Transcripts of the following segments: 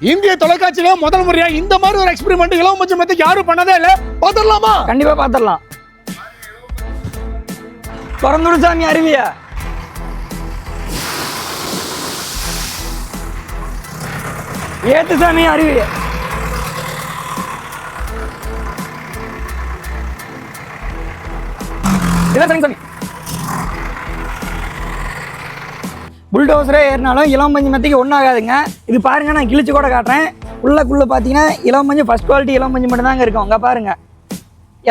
இந்திய தொலைக்காட்சியில முதல் முறையா இந்த மாதிரி ஒரு எக்ஸ்பெரிமெண்ட் இலவ மஞ்சள் யாரும் பண்ணதே இல்ல. பாத்துடலாமா கண்டிப்பா பாத்திரலாம் பிறந்துடு சாமி அருவியா. ஏத்து சாமி அருவி. இதான் சாமி. புல்டோசரே ஏறினாலும் இளம் மஞ்சள் மத்திக்கு ஒன்றாகாதுங்க இது பாருங்கள் நான் கிழிச்சு கூட காட்டுறேன். உள்ளக்குள்ளே பார்த்தீங்கன்னா இளம் மஞ்சள் ஃபஸ்ட் குவாலிட்டி இளம் மஞ்சள் மட்டும்தாங்க இருக்கும். அங்கே பாருங்க.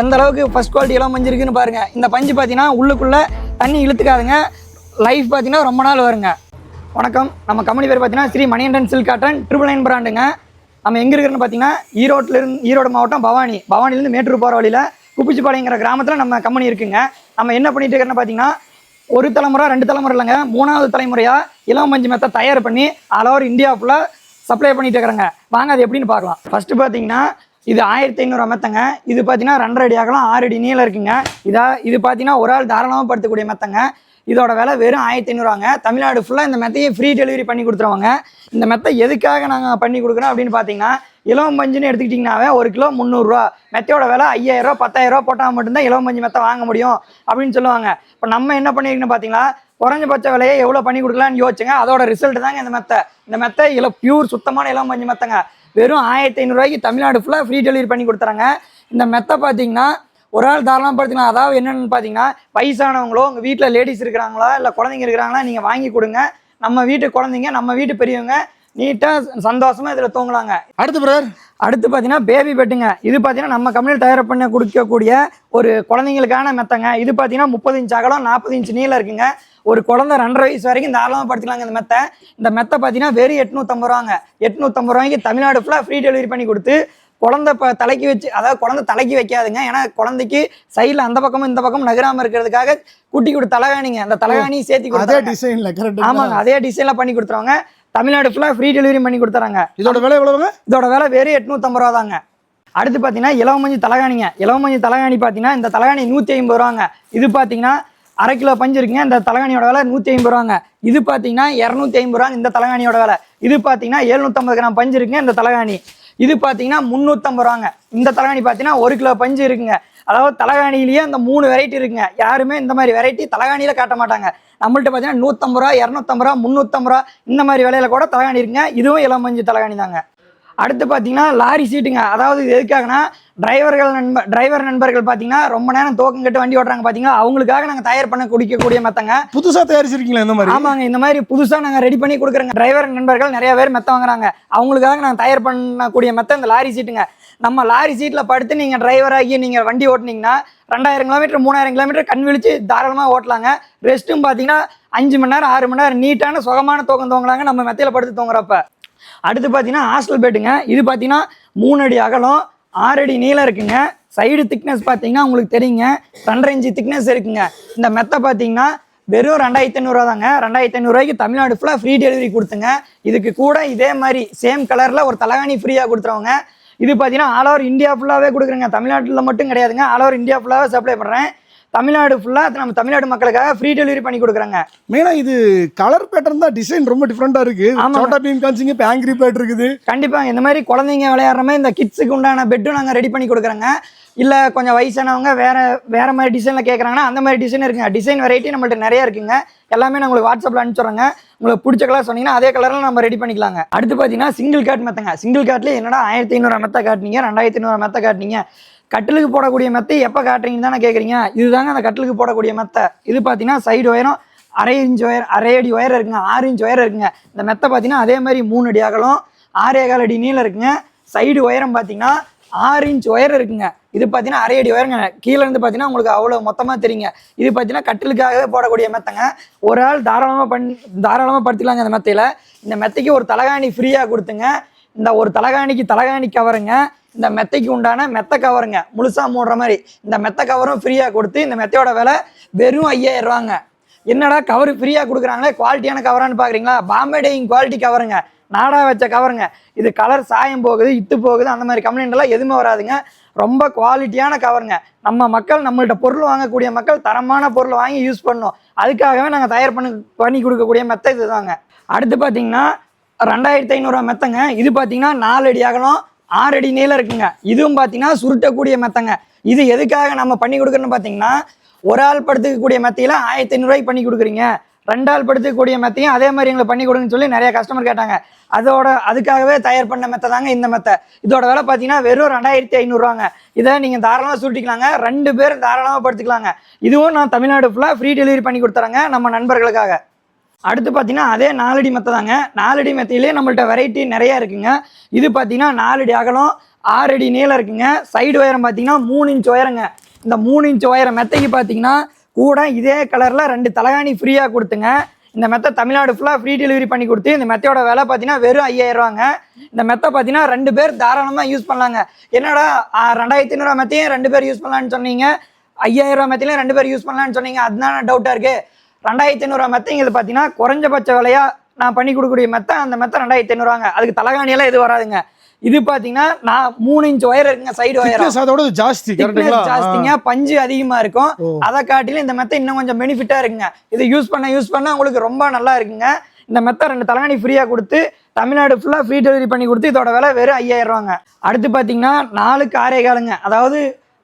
எந்த அளவுக்கு ஃபஸ்ட் குவாலிட்டி இளம் மஞ்சள் இருக்குன்னு பாருங்கள் இந்த பஞ்சு பார்த்தீங்கன்னா உள்ளுக்குள்ளே தண்ணி இழுத்துக்காதுங்க. லைஃப் பார்த்தீங்கன்னா ரொம்ப நாள் வருங்க. வணக்கம். நம்ம கம்பெனி பேர் பார்த்தீங்கன்னா Sri Manikandan silk cotton triple nine பிராண்டுங்க நம்ம எங்கே இருக்கிறோன்னு பார்த்தீங்கன்னா ஈரோட்டில் இருந்து ஈரோடு மாவட்டம் பவானி. பவானிலேருந்து மேட்டூர் போகிற வழியில் குப்பிச்சிப்பாளையங்கிற கிராமத்தில் நம்ம கம்பெனி இருக்குங்க. நம்ம என்ன பண்ணிட்டு இருக்கிறோன்னு பார்த்தீங்கன்னா ஒரு தலைமுறை ரெண்டு தலைமுறை இல்லைங்க. மூணாவது தலைமுறையாக இளம் மஞ்சு மெத்தை தயார் பண்ணி ஆல் ஓவர் இந்தியா ஃபுல்லாக சப்ளை பண்ணிட்டு இருக்கிறாங்க. வாங்க அது எப்படின்னு பார்க்கலாம். ஃபர்ஸ்ட் பார்த்தீங்கன்னா இது ஆயிரத்தி ஐநூறு மெத்தங்க. இது பார்த்தீங்கன்னா ரெண்டரை அடி அகலம் ஆறு அடி நீளம் இருக்குங்க. இதா இது பார்த்தீங்கன்னா ஒரு ஆள் தாராளமாக படுத்தக்கூடிய மெத்தங்க. இதோட விலை வெறும் ஆயிரத்தி ஐநூறுவாங்க. தமிழ்நாடு ஃபுல்லாக இந்த மெத்தையை ஃப்ரீ டெலிவரி பண்ணி கொடுத்துருவாங்க. இந்த மெத்தை எதுக்காக நாங்கள் பண்ணி கொடுக்குறோம் அப்படின்னு பார்த்தீங்கன்னா இளவம் பஞ்சுன்னு எடுத்துக்கிட்டிங்கனாவே ஒரு கிலோ முந்நூறுரூவா. மெத்தையோட விலை ஐயாயிரரூவா பத்தாயிரரூவா போட்டால் மட்டும்தான் இளவம் பஞ்சு மெத்தை வாங்க முடியும் அப்படின்னு சொல்லுவாங்க. இப்போ நம்ம என்ன பண்ணியிருக்கோன்னு பார்த்தீங்களா? குறைஞ்சபட்ச விலையை எவ்வளோ பண்ணி கொடுக்கலான்னு யோசிச்சுங்க. அதோட ரிசல்ட் தாங்க இந்த மெத்தை. இந்த மெத்தை இளம் பியூர் சுத்தமான இளம் பஞ்சு மெத்தைங்க. வெறும் ஆயிரத்தி ஐநூறுரூவாய்க்கு தமிழ்நாடு ஃபுல்லாக ஃப்ரீ டெலிவரி பண்ணி கொடுத்துறாங்க. இந்த மெத்தை பார்த்தீங்கன்னா ஒரு ஆள் தாராளமாக படுத்திக்கலாம். அதாவது என்னென்னு பார்த்தீங்கன்னா வயசானவங்களோ உங்கள் வீட்டில் லேடிஸ் இருக்கிறாங்களா இல்லை குழந்தைங்க இருக்கிறாங்களா நீங்கள் வாங்கி கொடுங்க. நம்ம வீட்டு குழந்தைங்க நம்ம வீட்டு பெரியவங்க நீட்டாக சந்தோஷமாக இதில் தூங்கலாங்க அடுத்து பிரதர் அடுத்து பார்த்தீங்கன்னா பேபி பெட்டுங்க இது பார்த்தீங்கன்னா நம்ம கம்பெனியில் தயார் பண்ண கொடுக்கக்கூடிய ஒரு குழந்தைங்களுக்கான மெத்தைங்க. இது பார்த்தீங்கன்னா முப்பது இன்ச் அகலம் நாற்பது இன்ச் நீளம் இருக்குங்க. ஒரு குழந்தை ரெண்டரை வயசு வரைக்கும் தாராளமாக படுத்திக்கலாங்க இந்த மெத்தை. இந்த மெத்தை பார்த்தீங்கன்னா வெறும் எட்நூற்றம்பது ரூபாங்க. எட்நூற்றம்பது ரூபாய்க்கு தமிழ்நாடு ஃபுல்லாக ஃப்ரீ டெலிவரி பண்ணி கொடுத்து குழந்தை இப்போ தலைக்கு வச்சு அதாவது குழந்தை தலைக்கு வைக்காதுங்க. ஏன்னா குழந்தைக்கு சைடில் அந்த பக்கமும் இந்த பக்கமும் நகராமல் இருக்கிறதுக்காக குட்டி குட்டி தலைகாணிங்க. அந்த தலைகாணியும் சேர்த்து அதே டிசைன்ல ஆமாங்க அதே டிசைன்ல பண்ணி கொடுத்துருவாங்க. தமிழ்நாடு ஃபுல்லாக ஃப்ரீ டெலிவரி பண்ணி கொடுத்துறாங்க. இதோட விலை எவ்வளவுங்க? இதோட விலை வெறும் எட்நூத்தம்பது ரூபா தாங்க அடுத்து பார்த்தீங்கன்னா இலவமஞ்சி தலகாணிங்க. இலவமஞ்சி தலகாணி பார்த்தீங்கன்னா இந்த தலகாணி நூற்றி ஐம்பது ரூபாங்க இது பார்த்தீங்கன்னா அரை கிலோ பஞ்சு இருக்குங்க. இந்த தலகாணியோட விலை நூற்றி ஐம்பது ரூபாங்க இது பார்த்தீங்கன்னா இரநூத்தி ஐம்பது ரூபாங்க இந்த தலகாணியோட விலை. இது பார்த்தீங்கன்னா எழுநூற்றம்பது கிராம் பஞ்சு இருக்குங்க இந்த தலகாணி. இது பார்த்தீங்கன்னா முந்நூற்றம்பது ரூபாங்க இந்த தலகாணி பார்த்தீங்கன்னா ஒரு கிலோ பஞ்சு இருக்குங்க. அதாவது தலகாணிலேயே அந்த மூணு வெரைட்டி இருக்குங்க. யாருமே இந்த மாதிரி வெரைட்டி தலகாணியில் காட்ட மாட்டாங்க. நம்மள்ட்ட பார்த்தீங்கன்னா நூற்றம்பது ரூபா இரநூத்தம்பது ரூபா முந்நூற்றம்பது ரூபா இந்த மாதிரி விலையில கூட தலகாணி இருக்குங்க. இதுவும் இளமஞ்சு தலகாணி தாங்க. அடுத்து பார்த்தீங்கன்னா லாரி சீட்டுங்க. அதாவது இது எதுக்காகனா டிரைவர்கள் நண்பர் டிரைவர் நண்பர்கள் பார்த்தீங்கன்னா ரொம்ப நேரம் தோக்கம் கட்டு வண்டி ஓட்டுறாங்க பார்த்தீங்கன்னா அவங்களுக்காக நாங்கள் தயார் பண்ண குடிக்கக்கூடிய மெத்தங்க. புதுசா தயாரிச்சிருக்கீங்களா இந்த மாதிரி? ஆமாங்க இந்த மாதிரி புதுசாக நாங்கள் ரெடி பண்ணி கொடுக்குறோங்க. டிரைவர் நண்பர்கள் நிறைய பேர் மெத்த வாங்குறாங்க. அவங்களுக்காக நாங்கள் தயார் பண்ணக்கூடிய மெத்த இந்த லாரி சீட்டுங்க. நம்ம லாரி சீட்டில் படுத்து நீங்கள் டிரைவர் ஆகி நீங்கள் வண்டி ஓட்டுனீங்கன்னா ரெண்டாயிரம் கிலோமீட்டர் மூணாயிரம் கிலோமீட்டர் கண் விழிச்சு தாராளமாக ஓட்டலாங்க. ரெஸ்ட்டும் பார்த்தீங்கன்னா அஞ்சு மணி நேரம் ஆறு மணி நேரம் நீட்டான சுகமான தூக்கம் தூங்கலாங்க நம்ம மெத்தையில் படுத்து தூங்குறப்ப. அடுத்து பார்த்தீங்கன்னா ஹாஸ்டல் பெட்டுங்க இது பார்த்தீங்கன்னா மூணு அடி அகலம் ஆறு அடி நீளம் இருக்குங்க. சைடு திக்னஸ் பார்த்தீங்கன்னா உங்களுக்கு தெரியுங்க. ரெண்டரை இன்ச்சு திக்னஸ் இருக்குங்க. இந்த மெத்தை பார்த்தீங்கன்னா வெறும் ரெண்டாயிரத்தி ஐநூறுரூவா தாங்க. ரெண்டாயிரத்தி ஐநூறுரூவாய்க்கு தமிழ்நாடு ஃபுல்லாக ஃப்ரீ டெலிவரி கொடுத்துங்க. இதுக்கு கூட இதே மாதிரி சேம் கலரில் ஒரு தலகாணி ஃப்ரீயாக கொடுத்துருவாங்க. இது பார்த்தீங்கன்னா ஆல் ஓவர் இந்தியா ஃபுல்லாகவே கொடுக்குறேங்க. தமிழ்நாட்டில் மட்டும் கிடையாதுங்க. ஆல் ஓவர் இந்தியா ஃபுல்லாகவே சப்ளை பண்ணுறேன் தமிழ்நாடு ஃபுல்லாக நம்ம தமிழ்நாடு மக்களுக்காக ஃப்ரீ டெலிவரி பண்ணி கொடுக்குறேங்க. மெயினா இது கலர் பேட்டர்ன் தான் டிசைன் ரொம்ப டிஃப்ரெண்டா இருக்கு. ஆமாங்க. சோட்டா பீம் காமிச்சிங்க இப்போ ஆங்கிரி பேட் இருக்குது. கண்டிப்பாக இந்த மாதிரி குழந்தைங்க விளையாடுற மாதிரி இந்த கிட்ஸுக்கு உண்டான பெட்டும் நாங்கள் ரெடி பண்ணி கொடுக்குறோங்க. இல்லை கொஞ்சம் வயசானவங்க வேறு வேறு மாதிரி டிசைனில் கேட்குறாங்கன்னா அந்த மாதிரி டிசைன் இருக்குங்க. டிசைன் வெரைட்டி நம்மள்ட்ட நிறைய இருக்குங்க. எல்லாமே நான் உங்களுக்கு வாட்ஸ்அப்பில் அனுப்பிச்சுட்றேங்க. உங்களுக்கு பிடிச்ச கலர் சொன்னீங்கன்னா அதே கலரில் நம்ம ரெடி பண்ணிக்கலாங்க. அடுத்து பார்த்தீங்கன்னா சிங்கிள் காட் மெத்தங்க. சிங்கிள் காட்லேயே என்னடா ஆயிரத்தி ஐநூறு மெத்த காட்டினீங்க ரெண்டாயிரத்தி ஐநூறு மெத்த காட்டினீங்க. கட்டிலுக்கு போடக்கூடிய மெத்தை எப்போ காட்டுறீங்கன்னு தானே கேட்குறீங்க இதுதாங்க அந்த கட்டிலுக்கு போடக்கூடிய மெத்தை. இது பார்த்தீங்கன்னா சைடு உயரம் அரை இன்ச் ஒயர் அரை அடி ஒயர் இருக்குங்க. ஆறு இன்ச் ஒயர் இருக்குங்க. இந்த மெத்தை பார்த்தீங்கன்னா அதே மாதிரி மூணு அடி அகலம் ஆறே கால் அடி நீளம் இருக்குங்க. சைடு உயரம் பார்த்தீங்கன்னா ஆறு இன்ச் ஒயர் இருக்குங்க. இது பார்த்தீங்கன்னா அரை அடி உயரங்க கீழே இருந்து பார்த்தீங்கன்னா உங்களுக்கு அவ்வளோ மொத்தமாக தெரியுங்க. இது பார்த்தீங்கன்னா கட்டிலுக்காகவே போடக்கூடிய மெத்தைங்க. ஒரு ஆள் தாராளமாக பண் தாராளமாக படுத்திக்கலாங்க அந்த மெத்தையில். இந்த மெத்தைக்கு ஒரு தலகாணி ஃப்ரீயாக கொடுத்துங்க. இந்த ஒரு தலகாணிக்கு தலகாணி கவருங்க இந்த மெத்தைக்கு உண்டான மெத்த கவருங்க. முழுசாக மூடுற மாதிரி. இந்த மெத்த கவரும் ஃப்ரீயாக கொடுத்து இந்த மெத்தையோட விலை வெறும் ஐயாயிரம் ரூபாங்க. என்னடா கவர் ஃப்ரீயாக கொடுக்குறாங்களே? குவாலிட்டியான கவரான்னு பார்க்குறீங்களா பாம்பே டேயிங் குவாலிட்டி கவருங்க. நாடா வச்ச கவருங்க. இது கலர் சாயம் போகுது இத்து போகுது அந்த மாதிரி கம்ப்ளைண்ட் எல்லாம் எதுவுமே வராதுங்க. ரொம்ப குவாலிட்டியான கவருங்க. நம்ம மக்கள் நம்மள்ட்ட பொருள் வாங்கக்கூடிய மக்கள் தரமான பொருள் வாங்கி யூஸ் பண்ணணும். அதுக்காகவே நாங்கள் தயார் பண்ணி பண்ணி கொடுக்கக்கூடிய மெத்த இதுதாங்க. அடுத்து பார்த்தீங்கன்னா ரெண்டாயிரத்தி ஐநூறுரூவா மெத்தங்க. இது பார்த்தீங்கன்னா நாலு அடி அகலம் ஆறு அடி நீளம் இருக்குங்க. இதுவும் பார்த்தீங்கன்னா சுருட்டக்கூடிய மெத்தங்க. இது எதுக்காக நம்ம பண்ணி கொடுக்குறோன்னு பார்த்தீங்கன்னா ஒரு ஆள் படுத்துக்கக்கூடிய மெத்தையில் ஆயிரத்தி ஐநூறுரூவாய்க்கு பண்ணி கொடுக்குறீங்க. ரெண்டு ஆள் படுத்துக்கக்கூடிய மெத்தையும் அதே மாதிரி எங்களை பண்ணி கொடுங்கன்னு சொல்லி நிறைய கஸ்டமர் கேட்டாங்க. அதோட அதுக்காகவே தயார் பண்ண மெத்தை தாங்க இந்த மெத்தை. இதோட விலை பார்த்தீங்கன்னா வெறும் ரெண்டாயிரத்தி ஐநூறுவாங்க இதை நீங்கள் தாராளமாக சுருட்டிக்கலாங்க. ரெண்டு பேர் தாராளமாக படுத்துக்கலாங்க. இதுவும் நான் தமிழ்நாடு ஃபுல்லாக ஃப்ரீ டெலிவரி பண்ணி கொடுத்துறேங்க நம்ம நண்பர்களுக்காக. அடுத்து பார்த்தீங்கன்னா அதே நாலடி மெத்தை தாங்க. நாலடி மெத்தையிலே நம்மள்ட்ட வெரைட்டி நிறையா இருக்குங்க. இது பார்த்தீங்கன்னா நாலடி அகலம் ஆறடி நீளம் இருக்குங்க. சைடு உயரம் பார்த்தீங்கன்னா மூணு இன்ச் உயரங்க. இந்த மூணு இன்ச் உயரம் மெத்தைக்கு பார்த்தீங்கன்னா கூட இதே கலரில் ரெண்டு தலகாணி ஃப்ரீயாக கொடுத்துங்க. இந்த மெத்தை தமிழ்நாடு ஃபுல்லாக ஃப்ரீ டெலிவரி பண்ணி கொடுத்து இந்த மெத்தையோட விலை பார்த்தீங்கன்னா வெறும் ஐயாயிரம் ரூபாங்க. இந்த மெத்தை பார்த்தீங்கன்னா ரெண்டு பேர் தாராளமாக யூஸ் பண்ணலாங்க. என்னடா ரெண்டாயிரத்தி ஐநூறுவா மெத்தையும் ரெண்டு பேர் யூஸ் பண்ணலான்னு சொன்னீங்க. ஐயாயிரம் ரூபா மெத்தையிலையும் ரெண்டு பேர் யூஸ் பண்ணலான்னு சொன்னீங்க. அதுதான் டவுட்டாக இருக்குது ரெண்டாயிரத்தி ஐநூறுவா மெத்தைங்கிறது பார்த்தீங்கன்னா குறைஞ்சபட்ச விலையா நான் பண்ணி கொடுக்கக்கூடிய மெத்தை அந்த மெத்தை ரெண்டாயிரத்தி ஐநூறுவாங்க அதுக்கு தலகாணியெல்லாம் எது வராதுங்க. இது பார்த்தீங்கன்னா நான் மூணு இன்ச் ஒயர் இருக்குங்க சைடு ஒயர் அதோட ஜாஸ்தி ஜாஸ்திங்க பஞ்சு அதிகமா இருக்கும். அதை காட்டிலும் இந்த மெத்தை இன்னும் கொஞ்சம் பெனிஃபிட்டா இருக்குங்க. இது யூஸ் பண்ண யூஸ் பண்ண உங்களுக்கு ரொம்ப நல்லா இருக்குங்க. இந்த மெத்தை ரெண்டு தலகாணி ஃப்ரீயா கொடுத்து தமிழ்நாடு ஃபுல்லா ஃப்ரீ டெலிவரி பண்ணி கொடுத்து இதோட விலை வெறும் ஐயாயிரம் ரூபாங்க. அடுத்து பார்த்தீங்கன்னா நாலுக்கு ஆறே காலுங்க அதாவது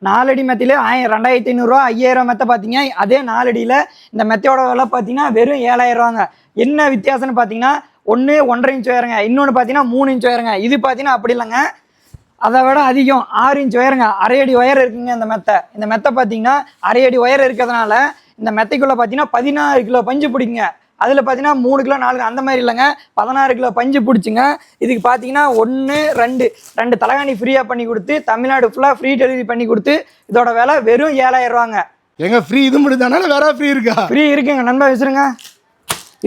நாலடி மெத்தையில ஆயிரம் ரெண்டாயிரத்தி ஐநூறுரூவா ஐயாயிரம் மெத்தை பார்த்தீங்க அதே நாலடியில் இந்த மெத்தையோட விலை பார்த்தீங்கன்னா வெறும் ஏழாயிரம் ரூபாங்க. என்ன வித்தியாசம்னு பார்த்தீங்கன்னா ஒன்று ஒன்றரை இன்ச் உயரங்க. இன்னொன்று பார்த்தீங்கன்னா மூணு இன்ச் உயரங்க. இது பார்த்தீங்கன்னா அப்படி இல்லைங்க. அதை விட அதிகம். ஆறு இன்ச் உயரங்க. அரை அடி ஒயர் இருக்குங்க இந்த மெத்தை. இந்த மெத்தை பார்த்தீங்கன்னா அரை அடி ஒயர் இருக்கிறதுனால இந்த மெத்தைக்குள்ளே பார்த்தீங்கன்னா பதினாறு கிலோ பஞ்சு பிடிக்குங்க. அதில் பார்த்தீங்கன்னா மூணு கிலோ நாலு அந்த மாதிரி இல்லைங்க. பதினாறு கிலோ பஞ்சு பிடிச்சிங்க. இதுக்கு பார்த்தீங்கன்னா ஒன்று ரெண்டு. ரெண்டு தலகாணி ஃப்ரீயாக பண்ணி கொடுத்து தமிழ்நாடு ஃபுல்லாக ஃப்ரீ டெலிவரி பண்ணி கொடுத்து இதோட விலை வெறும் ஏழாயிரம் ரூபாங்க. எங்க ஃப்ரீ இது மட்டும் தானே வேற ஃப்ரீ இருக்கா? ஃப்ரீ இருக்குங்க நண்பா விசிறுங்க.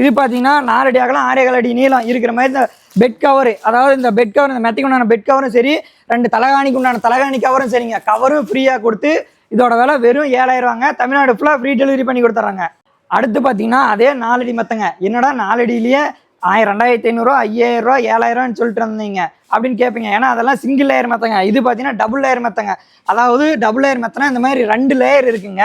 இது பார்த்தீங்கன்னா நாலடி அகலம் ஆறேகால் அடி நீளம் இருக்கிற மாதிரி இந்த பெட் கவர் அதாவது இந்த பெட் கவர் இந்த மெத்தைக்கு உண்டான பெட் கவரும் சரி ரெண்டு தலகாணிக்கு உண்டான தலகாணி கவரும் சரிங்க. கவரும் ஃப்ரீயாக கொடுத்து இதோட விலை வெறும் ஏழாயிரம் ரூபாங்க. தமிழ்நாடு ஃபுல்லாக ஃப்ரீ டெலிவரி பண்ணி கொடுத்துட்றாங்க. அடுத்து பார்த்தீங்கன்னா அதே நாலடி மெத்தங்க. என்னடா நாலடியிலேயே ஆயிரம் ரெண்டாயிரத்தி ஐநூறுரூவா ஐயாயிரம் ரூபா ஏழாயிரம்னு சொல்லிட்டு இருந்தீங்க. அப்படின்னு கேட்பீங்க ஏன்னா அதெல்லாம் சிங்கிள் லேயர் மெத்தங்க. இது பார்த்தீங்கன்னா டபுள் லேயர் மெத்தங்க. அதாவது டபுள் லேயர் மெத்தனா இந்த மாதிரி ரெண்டு லேயர் இருக்குங்க.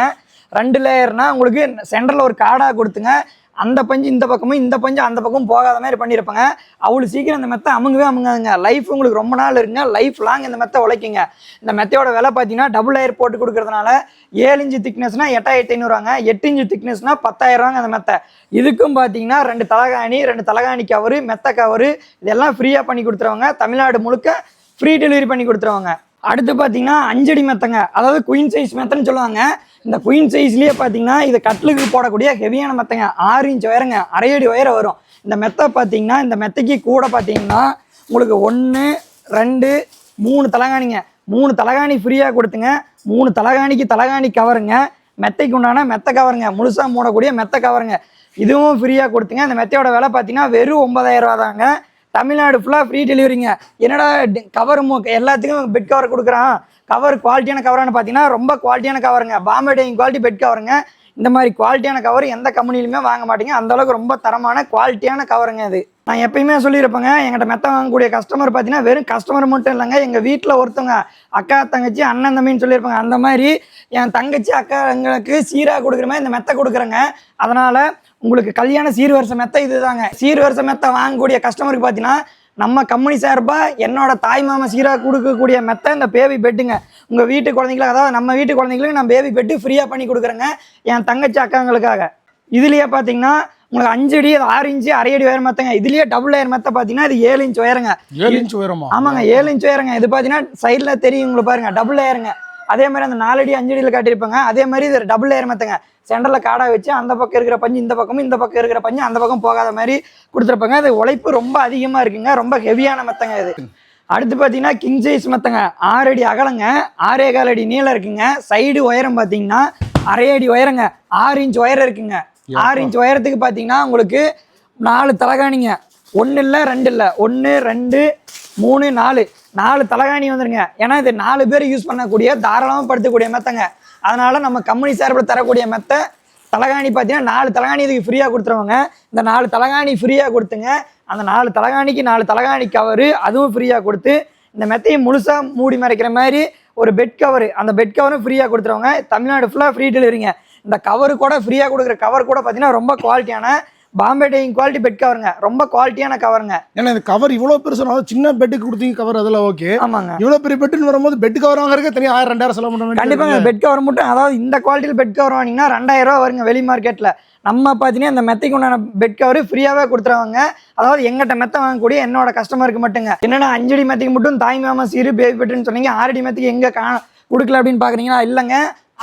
ரெண்டு லேயர்னால் உங்களுக்கு சென்டரில் ஒரு காடாக கொடுத்துங்க. அந்த பஞ்சு இந்த பக்கமும் இந்த பஞ்சு அந்த பக்கமும் போகாத மாதிரி பண்ணியிருப்பாங்க. அவ்வளோ சீக்கிரம் இந்த மெத்தை அமுங்கவே அமுங்காதுங்க. லைஃப் உங்களுக்கு ரொம்ப நாள் இருக்குங்க. லைஃப் லாங் இந்த மெத்தை உழைக்குங்க. இந்த மெத்தையோட விலை பார்த்தீங்கன்னா டபுள் லேயர் போட்டு கொடுக்கறதுனால ஏழு இன்ச்சு திக்னஸ்னா எட்டாயிரத்தி ஐநூறுவாங்க. எட்டு இன்ச்சு திக்னஸ்னா பத்தாயிரரூவாங்க அந்த மெத்தை. இதுக்கும் பார்த்தீங்கன்னா ரெண்டு தலகாணி ரெண்டு தலகாணி கவரு மெத்தை கவரு இதெல்லாம் ஃப்ரீயாக பண்ணி கொடுத்துருவாங்க. தமிழ்நாடு முழுக்க ஃப்ரீ டெலிவரி பண்ணி கொடுத்துருவாங்க. அடுத்து பார்த்தீங்கன்னா அஞ்சடி மெத்தங்க. அதாவது குயின் சைஸ் மெத்தன்னு சொல்லுவாங்க. இந்த குயின் சைஸ்லேயே பார்த்தீங்கன்னா இது கட்லுக்கு போடக்கூடிய ஹெவியான மெத்தங்க. ஆறு இன்ச் உயரங்க. அரையடி உயரம் வரும். இந்த மெத்தை பார்த்தீங்கன்னா இந்த மெத்தைக்கு கூட பார்த்தீங்கன்னா உங்களுக்கு ஒன்று ரெண்டு மூணு தலகாணிங்க. மூணு தலகாணி ஃப்ரீயாக கொடுத்துங்க. மூணு தலகாணிக்கு தலகாணி கவருங்க மெத்தைக்கு உண்டான மெத்தை கவருங்க முழுசாக மூடக்கூடிய மெத்தை கவருங்க இதுவும் ஃப்ரீயாக கொடுத்துங்க. இந்த மெத்தையோட விலை பார்த்தீங்கன்னா வெறும் ஒன்பதாயிரம் ரூபா தாங்க தமிழ்நாடு ஃபுல்லாக ஃப்ரீ டெலிவரிங்க என்னடா கவர் எல்லாத்துக்கும் பெட் கவர் கொடுக்குறான். கவர் குவாலிட்டியான கவரானு பார்த்தீங்கன்னா ரொம்ப குவாலிட்டியான கவருங்க பாம்பே டைங் குவாலிட்டி பெட் கவருங்க இந்த மாதிரி குவாலிட்டியான கவர் எந்த கம்பெனிலுமே வாங்க மாட்டீங்க. அந்த அளவுக்கு ரொம்ப தரமான குவாலிட்டியான கவருங்க இது. நான் எப்பயுமே சொல்லியிருப்பேங்க எங்கிட்ட மெத்த வாங்கக்கூடிய கஸ்டமர் பார்த்தீங்கன்னா வெறும் கஸ்டமர் மட்டும் இல்லைங்க. எங்கள் வீட்டில் ஒருத்தவங்க அக்கா தங்கச்சி அண்ணன் தம்பின்னு சொல்லியிருப்பாங்க. அந்த மாதிரி என் தங்கச்சி அக்காங்களுக்கு சீராக கொடுக்குற மாதிரி இந்த மெத்தை கொடுக்குறேங்க. அதனால் உங்களுக்கு கல்யாண சீர்வரிசை மெத்தை இதுதாங்க. சீர்வரிசை மெத்தை வாங்கக்கூடிய கஸ்டமருக்கு பார்த்தீங்கன்னா நம்ம கம்பெனி சார்பாக என்னோட தாய் மாமா சீராக கொடுக்கக்கூடிய மெத்தை இந்த பேபி பெட்டுங்க உங்கள் வீட்டு குழந்தைங்களுக்கு அதாவது நம்ம வீட்டு குழந்தைங்களுக்கு நான் பேபி பெட்டு ஃப்ரீயாக பண்ணி கொடுக்குறேங்க என் தங்கச்சி அக்காங்களுக்காக. இதுலேயே பார்த்தீங்கன்னா உங்களுக்கு அஞ்சு அடி ஆறு இன்ச்சு அரை அடி உயரம் மெத்தங்க. இதுலேயே டபுள் லேயர் மெத்தை பார்த்தீங்கன்னா இது ஏழு இன்ச் உயரங்க. ஏழு இன்ச் உயரமா? ஆமாங்க ஏழு இன்ச் உயரங்க. இது பார்த்தீங்கன்னா சைடில் தெரியும் உங்களுக்கு பாருங்க டபுள் லேயருங்க அதே மாதிரி அந்த நாலடி அஞ்சு அடியில் காட்டியிருப்பாங்க. அதே மாதிரி இது டபுள் லேயர் மெத்தங்க சென்டரில் காடா வச்சு அந்த பக்கம் இருக்கிற பஞ்சு இந்த பக்கமும் இந்த பக்கம் இருக்கிற பஞ்சு அந்த பக்கம் போகாத மாதிரி கொடுத்துருப்பாங்க. அது உழைப்பு ரொம்ப அதிகமாக இருக்குங்க. ரொம்ப ஹெவியான மெத்தங்க இது. அடுத்து பார்த்தீங்கன்னா கிங் சைஸ் மெத்தங்க ஆறு அடி அகலங்க. ஆறே கால் அடி நீளம் இருக்குங்க. சைடு உயரம் பார்த்தீங்கன்னா அரை அடி உயரங்க. ஆறு இன்ச் உயரம் இருக்குங்க. ஆறு இன்ச் உயரத்துக்கு பார்த்தீங்கன்னா உங்களுக்கு நாலு தலகாணிங்க. ஒன்று இல்லை ரெண்டு இல்லை ஒன்று ரெண்டு மூணு நாலு. நாலு தலகாணி வந்துருங்க. ஏன்னா இது நாலு பேர் யூஸ் பண்ணக்கூடிய தாராளமாக படுத்தக்கூடிய மெத்தங்க. அதனால் நம்ம கம்பெனி சார்பில் தரக்கூடிய மெத்தை தலகாணி பார்த்தீங்கன்னா நாலு தலகாணி இதுக்கு ஃப்ரீயாக கொடுத்துருவாங்க. இந்த நாலு தலகாணி ஃப்ரீயாக கொடுத்துங்க. அந்த நாலு தலகாணிக்கு நாலு தலகாணி கவரு அதுவும் ஃப்ரீயாக கொடுத்து இந்த மெத்தையை முழுசாக மூடி மறைக்கிற மாதிரி ஒரு பெட் கவர் அந்த பெட் கவரும் ஃப்ரீயாக கொடுத்துருவாங்க. தமிழ்நாடு ஃபுல்லாக ஃப்ரீ டெலிவரிங்க இந்த கவர் கூட ஃப்ரீயாக கொடுக்குற கவர் கூட பார்த்தீங்கன்னா ரொம்ப குவாலிட்டியான பாம்பே டையிங் குவாலிட்டி பெட் கவருங்க ரொம்ப குவாலிட்டியான கவருங்க ஏன்னா இந்த கவர் இவ்வளோ பெருசு சின்ன பெட்டுக்கு கொடுத்தீங்க கவர் அதெல்லாம் ஓகே ஆமாங்க. இவ்வளோ பெரிய பெட்டுன்னு வரும்போது பெட் கவர் வாங்குறதுக்கு தனியாக ஆயிரம் ரெண்டாயிரம் செலவு பண்ண கண்டிப்பாங்க. வேண்டியது பெட் கவர் மட்டும் அதாவது இந்த குவாலிட்டியில் பெட் கவர் வாங்கினீங்கன்னா ரெண்டாயிரம் ரூபா வருங்க வெளி மார்க்கெட்டில் நம்ம பார்த்தீங்கன்னா இந்த மெத்தைக்கு உண்டான பெட் கவர் ஃப்ரீயாகவே கொடுத்துருவாங்க. அதாவது எங்கிட்ட மெத்தை வாங்கக்கூடிய என்னோட கஸ்டமருக்கு மட்டுங்க. என்னன்னா அஞ்சடி மெத்தைக்கு மட்டும் தாய் மாமா சீரு பேபி பெட்டுன்னு சொன்னீங்க. ஆறடி மெத்தைக்கு எங்கே கா கொடுக்கல அப்படின்னு பார்க்குறீங்களா இல்லைங்க.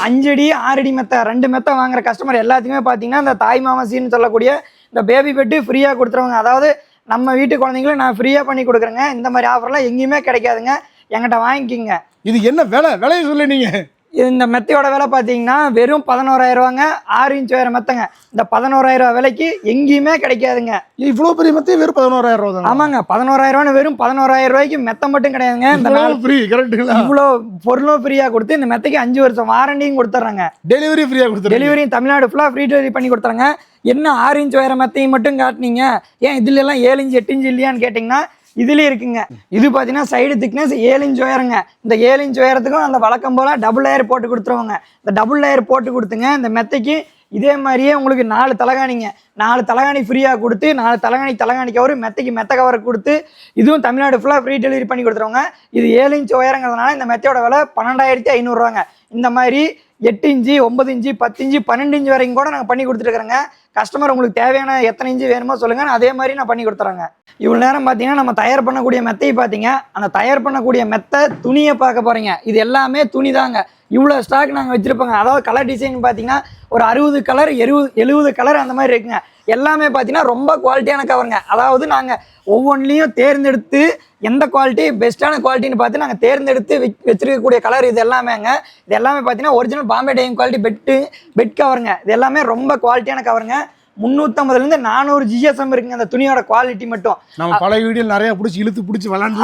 அஞ்சடி ஆறடி மெத்தை ரெண்டு மெத்தை வாங்குற கஸ்டமர் எல்லாத்துக்குமே பார்த்தீங்கன்னா இந்த தாய் மாமா சீர்னு சொல்லக்கூடிய இந்த பேபி பெட்டு ஃப்ரீயாக கொடுத்துருவாங்க. அதாவது நம்ம வீட்டு குழந்தைங்களும் நான் ஃப்ரீயாக பண்ணி கொடுக்குறேங்க. இந்த மாதிரி ஆஃபர்லாம் எங்கேயுமே கிடைக்காதுங்க. என்கிட்ட வாங்கிக்கிங்க. இது என்ன விலை? விலையை சொல்லி நீங்கள் இந்த மெத்தையோட விலை பார்த்தீங்கன்னா வெறும் பதினோராயிரம் ரூபாங்க ஆறு இன்ச் வேற மெத்தைங்க. இந்த பதினோராயிரம் ரூபா விலைக்கு எங்கேயுமே கிடைக்காதுங்க. இவ்வளோ பெரிய மத்திய வெறும் பதினோராயிரம் ரூபா தான்? ஆமாங்க பதினோராயிரம் ரூபான்னு வெறும் பதினோராயிரம் ரூபாய்க்கு மெத்தை மட்டும் கிடையாதுங்க. இந்த நாள் ஃப்ரீ கரெக்டுங்களா இவ்வளோ பொருளும் ஃப்ரீயாக கொடுத்து இந்த மெத்தைக்கு அஞ்சு வருஷம் வாரண்டியும் கொடுத்துட்றாங்க டெலிவரி ஃப்ரீயாக கொடுத்துருங்க டெலிவரியும் தமிழ்நாடு ஃபுல்லாக ஃப்ரீ டெலிவரி பண்ணி கொடுத்துறாங்க என்ன ஆறு இன்ச் வேற மெத்தையும் மட்டும் காட்டுனீங்க? ஏன் இதுல எல்லாம் ஏழு இன்ச் எட்டு இன்ச் இல்லையான்னு கேட்டிங்கன்னா இதுலேயும் இருக்குங்க. இது பார்த்தீங்கன்னா சைடு திக்னஸ் ஏழு இன்ச் உயரங்க. இந்த ஏழு இன்ச் உயரத்துக்கும் அந்த வழக்கம் போல் டபுள் லேயர் போட்டு கொடுத்துருவாங்க. இந்த டபுள் லேயர் போட்டு கொடுத்துங்க. இந்த மெத்தைக்கு இதே மாதிரியே உங்களுக்கு நாலு தலகாணிங்க. நாலு தலகாணி ஃப்ரீயாக கொடுத்து நாலு தலகாணி தலகாணி கவர் மெத்தைக்கு மெத்த கவர் கொடுத்து இதுவும் தமிழ்நாடு ஃபுல்லாக ஃப்ரீ டெலிவரி பண்ணி கொடுத்துருவாங்க. இது ஏழு இன்ச் உயரங்கிறதுனால இந்த மெத்தையோட விலை பன்னெண்டாயிரத்தி ஐநூறுரூவாங்க இந்த மாதிரி எட்டு இஞ்சி ஒன்பது இஞ்சி பத்து இஞ்சி பன்னெண்டு இஞ்சி வரைக்கும் கூட நாங்கள் பண்ணி கொடுத்துருக்குறோங்க கஸ்டமர் உங்களுக்கு தேவையான எத்தனை இன்ச்சு வேணுமோ சொல்லுங்க அதே மாதிரி நான் பண்ணி கொடுத்துறாங்க. இவ்வளோ நேரம் பார்த்தீங்கன்னா நம்ம தயார் பண்ணக்கூடிய மெத்தையை பார்த்தீங்க அந்த தயார் பண்ணக்கூடிய மெத்தை துணியை பார்க்க போகிறீங்க இது எல்லாமே துணி தாங்க இவ்வளோ ஸ்டாக் நாங்கள் வச்சுருப்போங்க. அதாவது கலர் டிசைன் பார்த்தீங்கன்னா ஒரு அறுபது கலர் எழுபது எழுபது கலர் அந்த மாதிரி இருக்குங்க. எல்லாமே பார்த்தீங்கன்னா ரொம்ப குவாலிட்டியான கவருங்க அதாவது நாங்கள் ஒவ்வொன்றிலையும் தேர்ந்தெடுத்து எந்த குவாலிட்டி பெஸ்ட்டான குவாலிட்டின்னு பார்த்து நாங்கள் தேர்ந்தெடுத்து வெச்- வச்சிருக்கக்கூடிய கலர் இது எல்லாமேங்க. இது எல்லாமே பார்த்தீங்கன்னா original Bombay dyeing quality bed bed கவருங்க இது எல்லாமே ரொம்ப குவாலிட்டியான கவருங்க முந்நூற்றம்பதுலேருந்து நானூறு ஜிஎஸ்எம் இருக்குங்க அந்த துணியோட குவாலிட்டி மட்டும். நம்ம பல வீடியோ நிறைய பிடிச்சி இழுத்து பிடிச்சி. விளாண்டு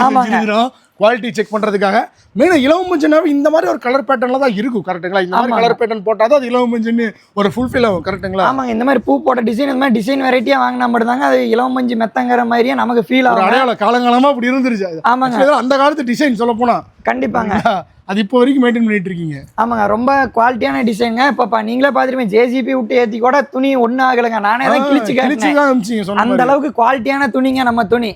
குவாலிட்டி செக் பண்றதுக்காக. மெயினாக இலவம் மஞ்சனாவே இந்த மாதிரி ஒரு கலர் பேட்டர்ல தான் இருக்கும் கரெக்ட்டுங்களா இந்த மாதிரி. கலர் பேட்டர்ன் போட்டால் தான் அது இலவம் மஞ்சன்னு ஒரு ஃபுல்ஃபில் ஆகும் கரெக்ட்டுங்களா ஆமாங்க இந்த மாதிரி பூ போட்ட டிசைன் இந்த மாதிரி டிசைன் வெரைட்டியாக வாங்கினா மட்டும்தாங்க அது இளம் மஞ்சு மெத்தங்கிற மாதிரியே நமக்கு ஃபீல் ஆகும். அடையாளம் காலங்காலமா அப்படி இருந்துருச்சு அது. ஆமாங்க. அந்த காலத்து டிசைன் சொல்ல போனா. கண்டிப்பாங்க. அது இப்போ வரைக்கும் மெயின்டைன் பண்ணிட்டு இருக்கீங்க. ஆமாங்க ரொம்ப குவாலிட்டியான டிசைனுங்க இப்போ நீங்களே பார்த்துருப்பீங்க ஜேசிபி விட்டு ஏற்றி கூட துணி ஒன்றும் ஆகலைங்க. நானே தான் கிழிச்சு கிழிச்சு அந்த. அளவுக்கு குவாலிட்டியான துணிங்க நம்ம துணி.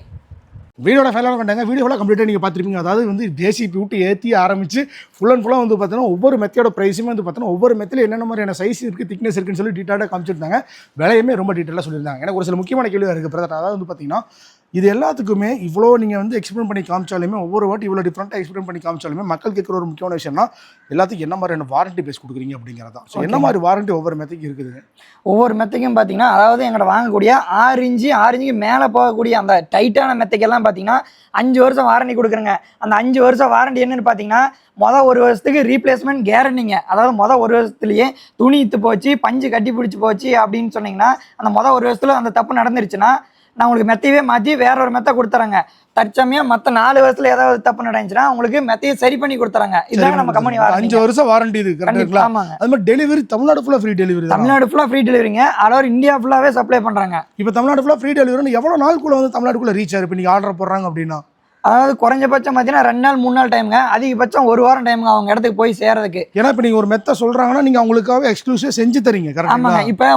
வீடியோட ஃபைலாக கண்டாங்க. வீடியோ ஃபுல்லாக கம்ப்ளீட்டாக நீங்கள் பார்த்துருப்பீங்க. அதாவது வந்து ஜேசிபி விட்டு ஏற்றி ஆரம்பிச்சு ஃபுல் அண்ட் ஃபுல்லாக வந்து பார்த்தீங்கன்னா ஒவ்வொரு மெத்தையோட ப்ரைஸுமே வந்து பார்த்தீங்கன்னா ஒவ்வொரு மெத்தில் என்னென்ன மாதிரியான சைஸ் இருக்குது திக்னஸ் இருக்குன்னு சொல்லி டீட்டெயிலாக காமிச்சிருந்தாங்க. விலையுமே ரொம்ப டீட்டெயிலாக சொல்லியிருந்தாங்க. எனக்கு ஒரு சில முக்கியமான கேள்வி இருக்குது பிரதர் அதாவது வந்து பார்த்தீங்கன்னா இது எல்லாத்துக்குமே இவ்வளோ நீங்கள் வந்து எக்ஸ்பிளைன் பண்ணி காமிச்சாலுமே ஒவ்வொரு வாட்டி இவ்வளோ டிஃப்ரெண்ட்டாக எக்ஸ்பிளைன் பண்ணி காமிச்சாலுமே மக்கள் கேட்குற ஒரு முக்கியமான விஷயம்னா எல்லாத்துக்கும் என்ன மாதிரியான வாரண்டி பேஸ் கொடுக்குறீங்க அப்படிங்கிறது தான். ஸோ என்ன மாதிரி வாரண்டி ஒவ்வொரு மெத்தைக்கு இருக்குது? ஒவ்வொரு மெத்தைக்கும் பார்த்தீங்கன்னா அதாவது எங்கள்கிட்ட வாங்கக்கூடிய ஆறு இன்ச்சு ஆறு இன்ச்சுக்கு மேலே போகக்கூடிய அந்த டைட்டான மெத்தைக்கெல்லாம் பார்த்தீங்கன்னா அஞ்சு வருஷம் வாரண்டி கொடுக்குறேங்க. அந்த அஞ்சு வருஷம் வாரண்டி என்னன்னு பார்த்தீங்கன்னா மொதல் ஒரு வருஷத்துக்கு ரீப்ளேஸ்மெண்ட் கேரண்டிங்க அதாவது மொதல் ஒரு வருஷத்துலேயே துணி இத்து போச்சு பஞ்சு கட்டி பிடிச்சி போச்சு அப்படின்னு சொன்னீங்கன்னா அந்த மொதல் ஒரு வருஷத்துல அந்த தப்பு நடந்துருச்சுன்னா நான் உங்களுக்கு மெத்தையவே மாற்றி வேற ஒரு மெத்தை கொடுத்துறேங்க. தற்சமயம் மற்ற நாலு வருஷத்துல ஏதாவது தப்பு நடந்துச்சுன்னா உங்களுக்கு மெத்தையை சரி பண்ணி கொடுத்துறாங்க. இதுதான் நம்ம கம்பெனி அஞ்சு வருஷம் வாரண்டி கரெக்டுங்களா ஆமாங்க. அது மாதிரி டெலிவரி தமிழ்நாடு ஃபுல்லாக ஃப்ரீ டெலிவரி தமிழ்நாடு ஃபுல்லாக ஃப்ரீ டெலிவரிங்க ஆல் ஓவர் இந்தியா ஃபுல்லாகவே சப்ளை பண்ணுறாங்க இப்போ தமிழ்நாடு ஃபுல்லாக ஃப்ரீ டெலிவரி எவ்வளோ நாளுக்குள்ள வந்து தமிழ்நாட்டுக்குள்ள ரீச் ஆயிரு? இப்போ நீங்கள் ஆர்டர் போடுறாங்க அப்படின்னா. அதாவது குறைஞ்சபட்சம் பார்த்தீங்கன்னா ரெண்டு நாள் மூணு நாள் டைமுங்க அதிகபட்சம் ஒரு வாரம் டைமுங்க அவங்க இடத்துக்கு போய் சேர்றதுக்கு. ஏன்னா இப்போ நீங்கள் ஒரு மெத்த சொல்கிறாங்கன்னா நீங்கள் அவங்களுக்காக எக்ஸ்க்ளூசிவாக செஞ்சு தரீங்க ஆமாங்க. இப்போ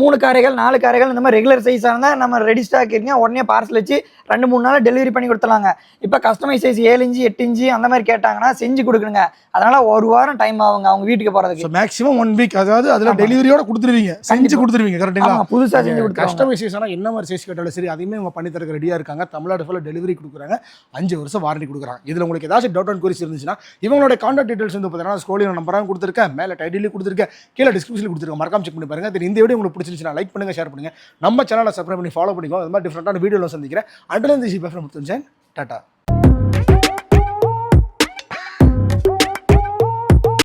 மூணு காரைகள் நாலு காரைகள் இந்த மாதிரி ரெகுலர் சைஸாக இருந்தால் நம்ம ரெடி ஸ்டாக் இருக்குங்க. உடனே பார்சல் வச்சு ரெண்டு மூணு நாள் டெலிவரி பண்ணி கொடுத்துலாங்க இப்போ கஸ்டமைஸ் சைஸ் ஏழு இன்ச்சு எட்டு இன்ச்சு அந்த மாதிரி கேட்டாங்கன்னா செஞ்சு கொடுக்குங்க அதனால ஒரு வாரம் டைம் ஆகுங்க அவங்க வீட்டுக்கு போகிறதுக்கு மேக்ஸிமம் ஒன் வீக் அதாவது அதில். டெலிவரியோட கொடுத்துருவீங்க. செஞ்சு. கொடுத்துருவீங்க கரெக்டுங்களா புதுசாக செஞ்சு கொடுத்துருவாங்க. கஸ்டமைசேஷனாக என்ன மாதிரி சைஸ் கேட்டாலும் சரி அதையுமே அவங்க பண்ணி தரக்கு ரெடியாக இருக்காங்க. தமிழ்நாடு ஃபுல்லாக டெலிவரி கொடுக்குறாங்க. அஞ்சு வருஷம் வாரண்டி கொடுக்குறாங்க. இதில் உங்களுக்கு ஏதாச்சும் டவுட் அண்ட் குறிஸ் இருந்துச்சுன்னா இவங்களோட கான்டாக்ட் டீட்டெயில்ஸ் வந்து பார்த்தீங்கன்னா ஸ்கோலியோ நம்பராக கொடுத்துருக்கேன் மேலே டைட்டிலையும் கொடுத்துருக்கேன் கீழே டிஸ்கிரிப்ஷனில் கொடுத்துருக்கேன். மறக்காம செக் பண்ணி பாருங்க. இந்த வீடியோ உங்களுக்கு பிடிச்சிருந்துச்சுன்னா லைக் பண்ணுங்கள் ஷேர் பண்ணுங்கள் நம்ம சேனலை சப்ஸ்கிரைப் பண்ணி ஃபாலோ பண்ணிக்கோ அது மாதிரி டிஃப்ரெண்ட்டான வீடியோவில் சந்திக்கிறேன். Under the பேஃபர் tata